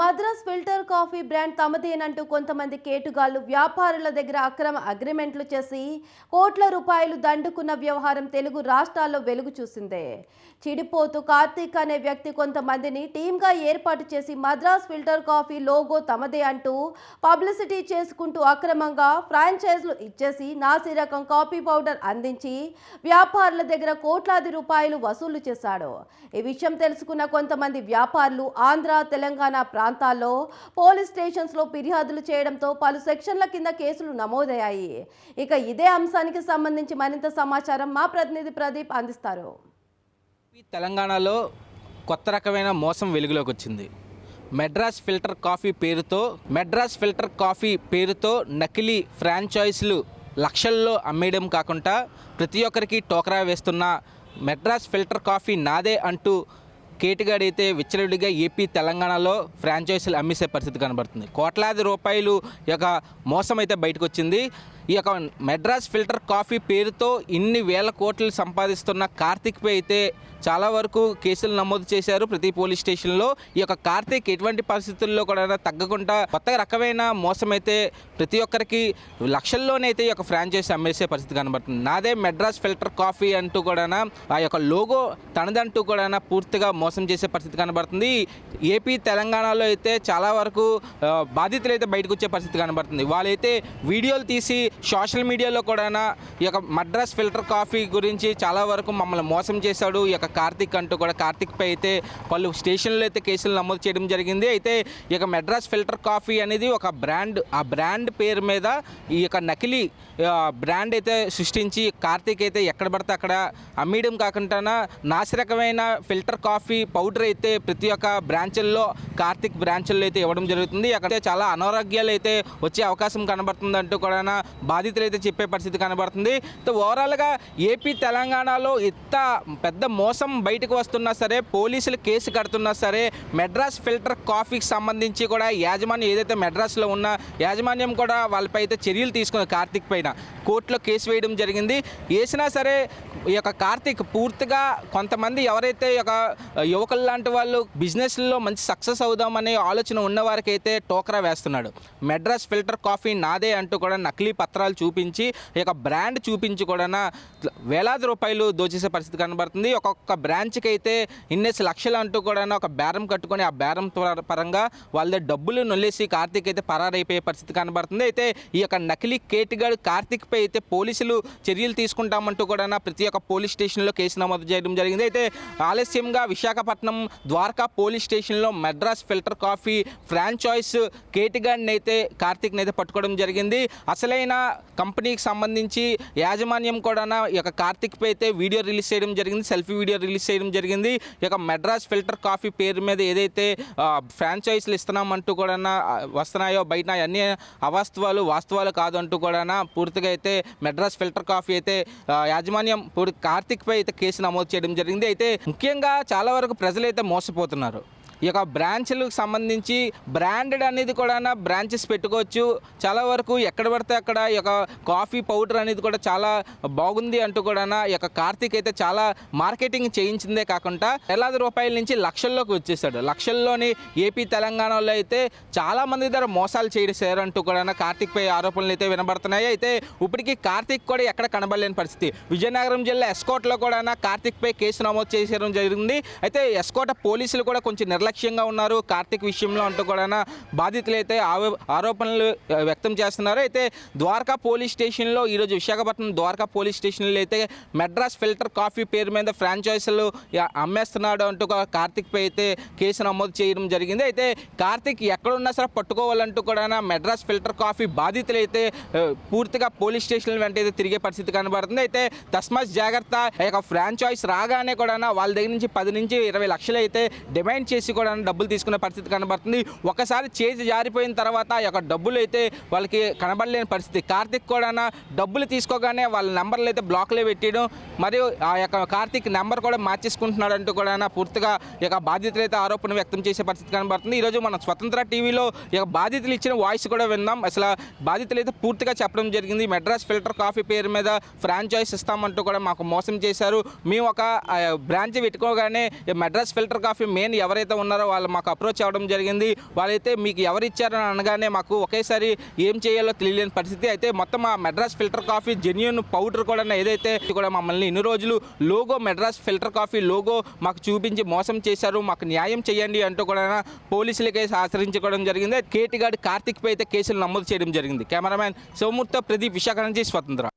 Madras filter coffee brand తమదేనంటూ కొంతమంది కేటుగాళ్ళు వ్యాపారుల దగ్గర అక్రమ అగ్రిమెంట్లు చేసి కోట్ల రూపాయలు దండుకున్న వ్యవహారం తెలుగు రాష్ట్రాల్లో వెలుగు చూసిందే. చిడిపోతు కార్తీక్ అనే వ్యక్తి కొంతమందిని టీమ్గా ఏర్పాటు చేసి మద్రాస్ ఫిల్టర్ కాఫీ లోగో తమదే అంటూ పబ్లిసిటీ చేసుకుంటూ అక్రమంగా ఫ్రాంచైజ్లు ఇచ్చేసి నాసి రకం కాఫీ పౌడర్ అందించి వ్యాపారుల దగ్గర కోట్లాది రూపాయలు వసూలు చేశాడు. ఈ విషయం తెలుసుకున్న కొంతమంది వ్యాపారులు ఆంధ్ర తెలంగాణ ప్రాంతాల్లో పోలీస్ స్టేషన్స్లో ఫిర్యాదులు చేయడంతో పలు సెక్షన్ల కింద కేసులు నమోదయ్యాయి. ఇక ఇదే అంశానికి సంబంధించి మరింత సమాచారం మా ప్రతినిధి ప్రదీప్ అందిస్తారు. తెలంగాణలో కొత్త రకమైన మోసం వెలుగులోకి వచ్చింది. మెడ్రాస్ ఫిల్టర్ కాఫీ పేరుతో మెడ్రాస్ ఫిల్టర్ కాఫీ పేరుతో నకిలీ ఫ్రాంచైజ్లు లక్షల్లో అమ్మేయడం కాకుండా ప్రతి ఒక్కరికి టోకరా వేస్తున్న మెడ్రాస్ ఫిల్టర్ కాఫీ నాదే అంటూ కేటుగాడైతే విచ్చలవిడిగా ఏపీ తెలంగాణలో ఫ్రాంచైజీలు అమ్మేసే పరిస్థితి కనబడుతుంది. కోట్లాది రూపాయలు యొక్క మోసం అయితే బయటకు వచ్చింది ఈ యొక్క మెడ్రాస్ ఫిల్టర్ కాఫీ పేరుతో ఇన్ని వేల కోట్లు సంపాదిస్తున్న కార్తిక్పై అయితే చాలా వరకు కేసులు నమోదు చేశారు ప్రతి పోలీస్ స్టేషన్లో. ఈ యొక్క కార్తీక్ ఎటువంటి పరిస్థితుల్లో కూడా తగ్గకుండా కొత్త రకమైన మోసం అయితే ప్రతి ఒక్కరికి లక్షల్లోనైతే ఈ యొక్క ఫ్రాంచైజ్ అమ్మేసే పరిస్థితి కనబడుతుంది. నాదే మెడ్రాస్ ఫిల్టర్ కాఫీ అంటూ కూడా ఆ యొక్క లోగో తనదంటూ కూడా పూర్తిగా మోసం చేసే పరిస్థితి కనబడుతుంది. ఏపీ తెలంగాణలో అయితే చాలా వరకు బాధితులు అయితే బయటకు వచ్చే పరిస్థితి కనబడుతుంది. వాళ్ళైతే వీడియోలు తీసి సోషల్ మీడియాలో కూడా ఈ యొక్క మద్రాస్ ఫిల్టర్ కాఫీ గురించి చాలా వరకు మమ్మల్ని మోసం చేశాడు. ఈ యొక్క కార్తిక్ అంటూ కూడా కార్తిక్ పై అయితే పలు స్టేషన్లో అయితే కేసులు నమోదు చేయడం జరిగింది. అయితే ఈ యొక్క మద్రాస్ ఫిల్టర్ కాఫీ అనేది ఒక బ్రాండ్ ఆ బ్రాండ్ పేరు మీద ఈ యొక్క నకిలీ బ్రాండ్ అయితే సృష్టించి కార్తిక్ అయితే ఎక్కడ పడితే అక్కడ అమ్మేయడం కాకుండా నాసిరకమైన ఫిల్టర్ కాఫీ పౌడర్ అయితే ప్రతి ఒక్క బ్రాంచ్ల్లో కార్తిక్ బ్రాంచ్ల్లో అయితే ఇవ్వడం జరుగుతుంది. అక్కడ చాలా అనారోగ్యాలు అయితే వచ్చే అవకాశం కనబడుతుంది అంటూ కూడా బాధితులు అయితే చెప్పే పరిస్థితి కనబడుతుంది. సో ఓవరాల్గా ఏపీ తెలంగాణలో ఇంత పెద్ద మోసం బయటకు వస్తున్నా సరే పోలీసులు కేసు కడుతున్నా సరే మెడ్రాస్ ఫిల్టర్ కాఫీకి సంబంధించి కూడా యాజమాన్యం ఏదైతే మెడ్రాస్లో ఉన్న యాజమాన్యం కూడా వాళ్ళపై అయితే చర్యలు తీసుకుంది కార్తిక్ పైన కోర్టులో కేసు వేయడం జరిగింది. వేసినా సరే ఈ యొక్క కార్తిక్ పూర్తిగా కొంతమంది ఎవరైతే ఒక యొక్క యువకులు లాంటి వాళ్ళు బిజినెస్లో మంచి సక్సెస్ అవుదామనే ఆలోచన ఉన్న టోకరా వేస్తున్నాడు. మెడ్రాస్ ఫిల్టర్ కాఫీ నాదే అంటూ కూడా నకిలీ పత్రాలు చూపించి ఈ యొక్క బ్రాండ్ చూపించి కూడా వేలాది రూపాయలు దోచేసే పరిస్థితి కనబడుతుంది. ఒక్కొక్క బ్రాంచ్కి అయితే ఇన్నేసి లక్షలు అంటూ కూడా ఒక బేరం కట్టుకొని ఆ బేరం త్వర- పరంగా వాళ్ళ డబ్బులు నొల్లేసి కార్తిక్ అయితే పరారైపోయే పరిస్థితి కనబడుతుంది. అయితే ఈ యొక్క నకిలీ కేటుగాడు కార్తిక్ పై అయితే పోలీసులు చర్యలు తీసుకుంటామంటూ కూడా ప్రతి ఒక్క పోలీస్ స్టేషన్లో కేసు నమోదు చేయడం జరిగింది. అయితే ఆలస్యంగా విశాఖపట్నం ద్వారకా పోలీస్ స్టేషన్లో మెడ్రాస్ ఫిల్టర్ కాఫీ ఫ్రాంచైజ్ కేటుగాడిని అయితే కార్తీక్ని అయితే పట్టుకోవడం జరిగింది. అసలైన కంపెనీకి సంబంధించి యాజమాన్యం కూడా ఈ యొక్క కార్తిక్పై అయితే వీడియో రిలీజ్ చేయడం జరిగింది సెల్ఫీ వీడియో రిలీజ్ చేయడం జరిగింది. ఈ యొక్క మెడ్రాస్ ఫిల్టర్ కాఫీ పేరు మీద ఏదైతే ఫ్రాంచైజీలు ఇస్తున్నామంటూ కూడా వస్తున్నాయో బయట అన్ని అవాస్తవాలు వాస్తవాలు కాదంటూ కూడా పూర్తిగా అయితే మెడ్రాస్ ఫిల్టర్ కాఫీ అయితే యాజమాన్యం పూర్తి కార్తిక్ పై అయితే కేసు నమోదు చేయడం జరిగింది. అయితే ముఖ్యంగా చాలా వరకు ప్రజలైతే మోసపోతున్నారు. ఈ యొక్క బ్రాంచ్లకు సంబంధించి బ్రాండెడ్ అనేది కూడా బ్రాంచెస్ పెట్టుకోవచ్చు. చాలా వరకు ఎక్కడ పడితే అక్కడ ఈ యొక్క కాఫీ పౌడర్ అనేది కూడా చాలా బాగుంది అంటూ కూడా ఈ యొక్క కార్తీక్ అయితే చాలా మార్కెటింగ్ చేయించిందే కాకుండా వేలాది రూపాయల నుంచి లక్షల్లోకి వచ్చేసాడు. లక్షల్లోని ఏపీ తెలంగాణలో అయితే చాలా మంది దగ్గర మోసాలు చేశారు అంటూ కూడా కార్తీక్ పై ఆరోపణలు అయితే వినబడుతున్నాయి. అయితే ఇప్పటికీ కార్తీక్ కూడా ఎక్కడ కనబడలేని పరిస్థితి. విజయనగరం జిల్లా ఎస్కోట్లో కూడా కార్తీక్ పై కేసు నమోదు చేసేయడం జరిగింది. అయితే ఎస్కోట పోలీసులు కూడా కొంచెం నిర్లక్ష్యం నిర్లక్ష్యంగా ఉన్నారు. కార్తీక్ విషయంలో అంటూ కూడా బాధితులు అయితే ఆరోపణలు వ్యక్తం చేస్తున్నారు. అయితే ద్వారకా పోలీస్ స్టేషన్లో ఈరోజు విశాఖపట్నం ద్వారకా పోలీస్ స్టేషన్లో అయితే మెడ్రాస్ ఫిల్టర్ కాఫీ పేరు మీద ఫ్రాంచైజీలు అమ్మేస్తున్నాడు అంటూ కార్తిక్పై అయితే కేసు నమోదు చేయడం జరిగింది. అయితే కార్తీక్ ఎక్కడున్నా సరే పట్టుకోవాలంటూ కూడా మెడ్రాస్ ఫిల్టర్ కాఫీ బాధితులు అయితే పూర్తిగా పోలీస్ స్టేషన్ల వెంట అయితే తిరిగే పరిస్థితి కనబడుతుంది. అయితే తస్మాత్ జాగ్రత్త ఈ యొక్క ఫ్రాంచైజ్ రాగానే కూడా వాళ్ళ దగ్గర నుంచి పది నుంచి ఇరవై లక్షలు అయితే డిమాండ్ చేసి కూడా డబ్బులు తీసుకునే పరిస్థితి కనబడుతుంది. ఒకసారి చేతి జారిపోయిన తర్వాత ఆ యొక్క డబ్బులు అయితే వాళ్ళకి కనబడలేని పరిస్థితి. కార్తిక్ కూడా డబ్బులు తీసుకోగానే వాళ్ళ నెంబర్లు అయితే బ్లాక్లో పెట్టడం. మరియు ఆ యొక్క కార్తిక్ నెంబర్ కూడా మార్చేసుకుంటున్నాడు అంటూ కూడా పూర్తిగా ఈ యొక్క బాధితులు అయితే ఆరోపణ వ్యక్తం చేసే పరిస్థితి కనబడుతుంది. ఈరోజు మనం స్వతంత్ర టీవీలో ఈ యొక్క బాధితులు ఇచ్చిన వాయిస్ కూడా విన్నాం. అసలు బాధితులు అయితే పూర్తిగా చెప్పడం జరిగింది. మెడ్రాస్ ఫిల్టర్ కాఫీ పేరు మీద ఫ్రాంచైజ్ ఇస్తామంటూ కూడా మాకు మోసం చేశారు. మేము ఒక బ్రాంచ్ పెట్టుకోగానే మెడ్రాస్ ఫిల్టర్ కాఫీ మెయిన్ ఎవరైతే ఉన్నారో ఉన్నారో వాళ్ళు మాకు అప్రోచ్ అవ్వడం జరిగింది. వాళ్ళైతే మీకు ఎవరు ఇచ్చారని అనగానే మాకు ఒకేసారి ఏం చేయాలో తెలియలేని పరిస్థితి. అయితే మొత్తం ఆ Madras filter coffee genuine powder కూడా ఏదైతే ఇది కూడా మమ్మల్ని ఇన్ని రోజులు logo Madras filter coffee logo మాకు చూపించి మోసం చేశారు మాకు న్యాయం చేయండి అంటూ కూడా పోలీసులకే ఆశ్రయించుకోవడం జరిగింది. కేటిగాడి కార్తిక్ పై అయితే కేసులు నమోదు చేయడం జరిగింది. కెమెరామ్యాన్ సోమూర్త ప్రదీప్ విశాఖ నుంచి స్వతంత్ర.